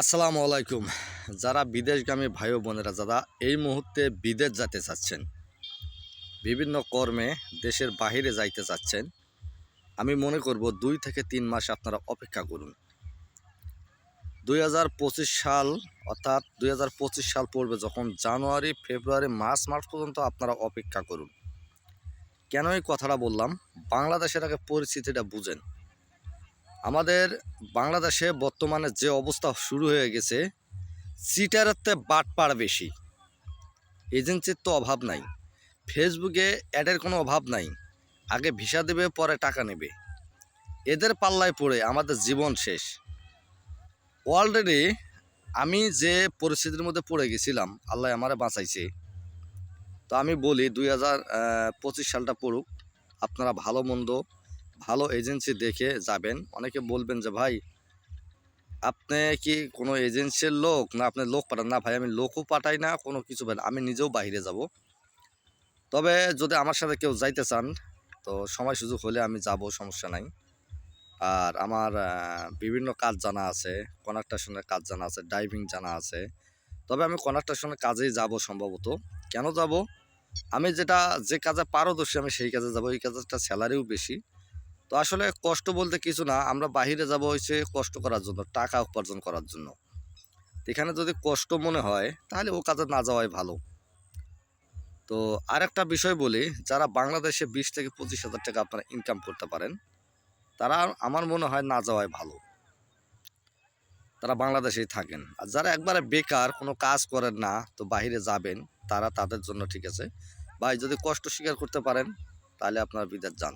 আসসালামু আলাইকুম। যারা বিদেশগামী ভাই বোনেরা, যারা এই মুহূর্তে বিদেশ যেতে চাচ্ছেন, বিভিন্ন কর্মে দেশের বাইরে যাইতে চাচ্ছেন, আমি মনে করব দুই থেকে তিন মাস আপনারা অপেক্ষা করুন। দুই হাজার পঁচিশ সাল, অর্থাৎ দুই হাজার পঁচিশ সাল পড়বে যখন জানুয়ারি, ফেব্রুয়ারি, মার্চ মাস পর্যন্ত আপনারা অপেক্ষা করুন। কেন এই কথাটা বললাম? বাংলাদেশের আগে পরিস্থিতিটা বুঝেন। আমাদের বাংলাদেশে বর্তমানে যে অবস্থা শুরু হয়ে গেছে, সিটারেতে বাটপাড় বেশি। এজেন্সির তো অভাব নাই। ফেসবুকে অ্যাডের কোনো অভাব নাই। আগে ভিসা দেবে, পরে টাকা নেবে। এদের পাল্লায় পড়ে আমাদের জীবন শেষ। অলরেডি আমি যে পরিস্থিতির মধ্যে পড়ে গেছিলাম, আল্লাহ আমারে বাঁচাইছে। তো আমি বলি, দুই হাজার পঁচিশ সালটা পড়ুক, আপনারা ভালো মন্দ ভালো এজেন্সি দেখে যাবেন। অনেকে বলবেন যে ভাই আপনি কি কোনো এজেন্সির লোক? না আপনি লোক পাঠান না ভাই আমি লোকও পাঠাই না কোনো কিছু না, আমি নিজেও বাইরে যাব। তবে যদি আমার সাথে কেউ যাইতে চান তো সময় সুযোগ হলে আমি যাব সমস্যা নাই। আর আমার বিভিন্ন কাজ জানা আছে কনাকটাশনের কাজ জানা আছে ড্রাইভিং জানা আছে। তবে আমি কনাকটাশনের কাজেই যাব সম্ভবত। কেন যাব? আমি যেটা যে কাজে পারদর্শী আমি সেই কাজে যাব এই কাজটা স্যালারিও বেশি। তো আসলে কষ্ট বলতে কিছু না, আমরা বাহিরে যাব হয়েছে কষ্ট করার জন্য, টাকা উপার্জন করার জন্য। এখানে যদি কষ্ট মনে হয়, তাহলে ও কাজে না যাওয়াই ভালো। তো আরেকটা বিষয় বলি, যারা বাংলাদেশে বিশ থেকে পঁচিশ হাজার টাকা আপনারা ইনকাম করতে পারেন, তারা আমার মনে হয় না যাওয়াই ভালো। তারা বাংলাদেশেই থাকেন। আর যারা একবারে বেকার, কোনো কাজ করেন না, তো বাইরে যাবেন, তারা তাদের জন্য ঠিক আছে। ভাই, যদি কষ্ট স্বীকার করতে পারেন, তাহলে আপনারা বিদেশ যান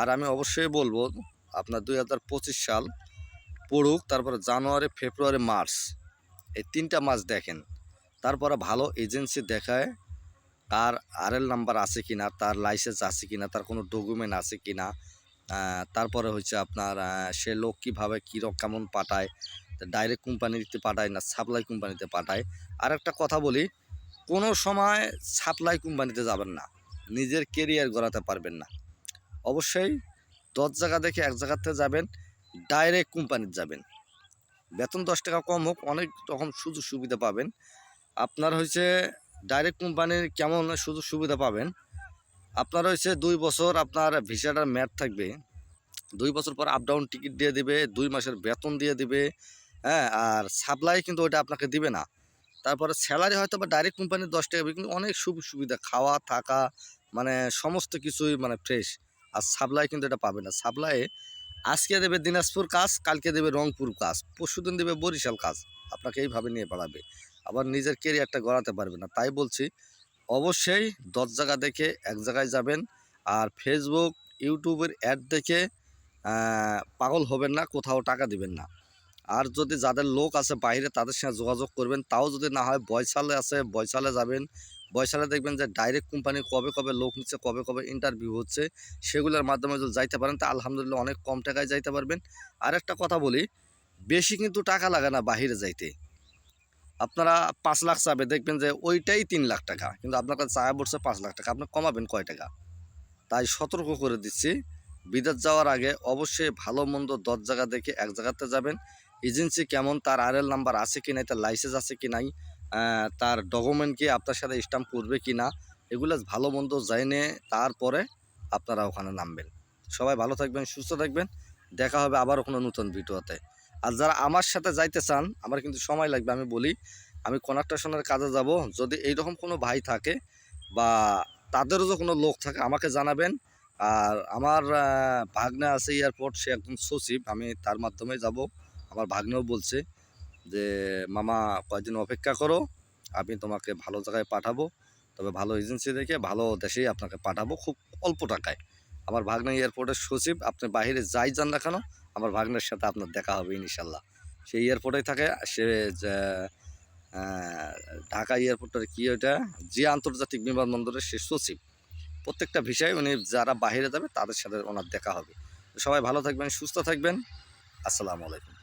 আর আমি অবশ্যই বলব, আপনার দুই হাজার পঁচিশ সাল পড়ুক, তারপরে জানুয়ারি, ফেব্রুয়ারি, মার্চ, এই তিনটা মাস দেখেন। তারপরে ভালো এজেন্সি দেখায়, তার আরএল নাম্বার আছে কি না তার লাইসেন্স আছে কি না তার কোনো ডকুমেন্ট আছে কি না তারপরে হচ্ছে আপনার সে লোক কীভাবে কীরকম কেমন পাঠায়, ডাইরেক্ট কোম্পানিতে পাঠায় না সাপ্লাই কোম্পানিতে পাঠায়। আর একটা কথা বলি, কোনো সময় সাপ্লাই কোম্পানিতে যাবেন না, নিজের কেরিয়ার গড়াতে পারবেন না। অবশ্যই দশ জায়গা দেখে এক জায়গাতে যাবেন ডাইরেক্ট কোম্পানির যাবেন। বেতন দশ টাকা কম হোক, অনেক রকম সুযোগ সুবিধা পাবেন। আপনার হয়েছে ডাইরেক্ট কোম্পানির কেমন সুযোগ সুবিধা পাবেন? আপনার হয়েছে দুই বছর আপনার ভিসাটার ম্যাট থাকবে। দুই বছর পর আপ ডাউন টিকিট দিয়ে দিবে, দুই মাসের বেতন দিয়ে দিবে হ্যাঁ আর সাপ্লাই কিন্তু ওইটা আপনাকে দিবে না। তারপরে স্যালারি হয়তো বা ডাইরেক্ট কোম্পানির দশ টাকা কিন্তু অনেক সুবিধা, খাওয়া, থাকা মানে সমস্ত কিছুই মানে ফ্রেশ আর সাপ্লাই কিন্তু এটা পাবে না। সাপ্লাই আজকে দেবে দিনাজপুর কাজ, কালকে দেবে রংপুর কাজ, পরশুদিন দেবে বরিশাল কাজ। আপনাকে এইভাবে নিয়ে বাড়াবে আবার নিজের কেরিয়ারটা গড়াতে পারবে না। তাই বলছি, অবশ্যই দশ জায়গা দেখে এক জায়গায় যাবেন আর ফেসবুক ইউটিউবের অ্যাড দেখে পাগল হবেন না, কোথাও টাকা দিবেন না। আর যদি যাদের লোক আছে বাইরে তাদের সঙ্গে যোগাযোগ করবেন। তাও যদি না হয় বয়সালে আছে, বয়সালে যাবেন। বয়সালে দেখবেন যে ডাইরেক্ট কোম্পানি কবে কবে লোক নিচ্ছে, কবে কবে ইন্টারভিউ হচ্ছে, সেগুলোর মাধ্যমে যদি যাইতে পারেন, তা আলহামদুলিল্লাহ অনেক কম টাকায় যাইতে পারবেন। আর একটা কথা বলি, বেশি কিন্তু টাকা লাগে না বাহিরে যাইতে। আপনারা পাঁচ লাখ চাবে, দেখবেন যে ওইটাই তিন লাখ টাকা, কিন্তু আপনার কাছে চায়া পড়ছে পাঁচ লাখ টাকা, আপনি কমাবেন কয় টাকা? তাই সতর্ক করে দিচ্ছি, বিদেশ যাওয়ার আগে অবশ্যই ভালো মন্দ দশ জায়গা দেখে এক জায়গাতে যাবেন। এজেন্সি কেমন, তার আরএল নাম্বার আছে কি নাই, তার লাইসেন্স আছে কি নাই তার ডকুমেন্ট কি আপনার সাথে স্টাম্প করবে কি না, এগুলো ভালো মন্দ জেনে তারপরে আপনারা ওখানে নামবেন। সবাই ভালো থাকবেন, সুস্থ থাকবেন। দেখা হবে আবারও কোনো নতুন ভিডিওতে। আর যারা আমার সাথে যাইতে চান, আমার কিন্তু সময় লাগবে, আমি বলি, আমি কনাকটাশনের কাজে যাব। যদি এইরকম কোনো ভাই থাকে বা তাদেরও যে কোনো লোক থাকে, আমাকে জানাবেন। আর আমার ভাগ্নে আছে এয়ারপোর্ট সে একজন সচিব, আমি তার মাধ্যমে যাব। আমার ভাগ্নেও বলছে। যে, মামা, কয়েকদিন অপেক্ষা করো, আমি তোমাকে ভালো জায়গায় পাঠাবো। তবে ভালো এজেন্সি দেখে ভালো দেশেই আপনাকে পাঠাবো খুব অল্প টাকায়। আমার ভাগ্নে এয়ারপোর্টের সচিব, আপনি বাইরে যাই যান না কেন, আমার ভাগ্নের সাথে আপনার দেখা হবে ইনশাল্লাহ। সেই এয়ারপোর্টেই থাকে, সে ঢাকা এয়ারপোর্টের কি ওটা যে আন্তর্জাতিক বিমানবন্দরের সে সচিব। প্রত্যেকটা ভিসায় উনি যারা বাইরে যাবে, তাদের সাথে ওনার দেখা হবে। সবাই ভালো থাকবেন, সুস্থ থাকবেন। আসসালামু আলাইকুম।